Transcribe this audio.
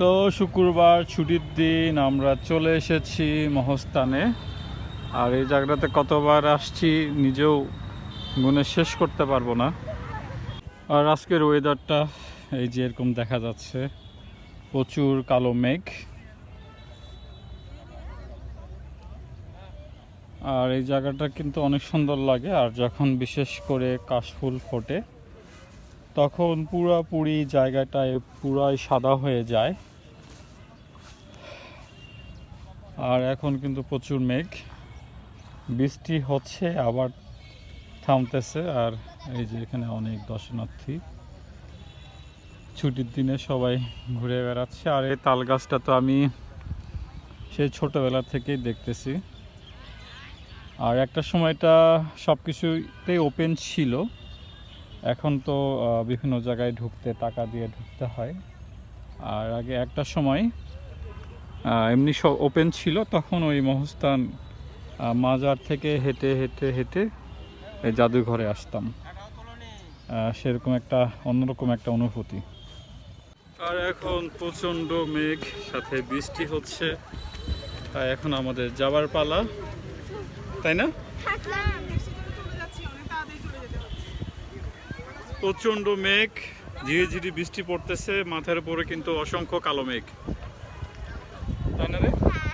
তো শুক্রবার ছুটির দিন আমরা চলে এসেছি মহস্থানে আর এই জায়গাটাতে কতবার আসছি নিজেও গুনে শেষ করতে পারব না। আর আজকের ওয়েদারটা এই যে এরকম দেখা যাচ্ছে, প্রচুর কালো মেঘ। আর এই জায়গাটা কিন্তু অনেক সুন্দর লাগে, আর যখন বিশেষ করে কাশফুল ফোটে, তখন পুরাপুরি জায়গাটায় পুরাই সাদা হয়ে যায়। আর এখন কিন্তু প্রচুর মেঘ। বৃষ্টি হচ্ছে, আবার থামতেছে, আর এই যে এখানে অনেক দর্শনার্থী। ছুটির দিনে সবাই ঘুরে বেড়াচ্ছে, আর এই তাল গাছটা তো আমি সেই ছোটোবেলা থেকেই দেখতেছি। আর একটা সময়টা সব কিছুতেই ওপেন ছিল। এখন তো বিভিন্ন জায়গায় ঢুকতে, টাকা দিয়ে ঢুকতে হয়। আর আগে একটা সময় এমনি সব ওপেন ছিল, তখন ওই মহস্থান মাজার থেকে হেঁটে হেঁটে হেঁটে এই জাদুঘরে আসতাম। সেরকম একটা, অন্যরকম একটা অনুভূতি। আর এখন প্রচণ্ড মেঘ, সাথে বৃষ্টি হচ্ছে, তাই এখন আমাদের যাবার পালা, তাই না? প্রচণ্ড মেঘ ঝিরি ঝিরি বৃষ্টি পড়তেছে, মাথার উপরে কিন্তু অসংখ্য কালো মেঘ। তাই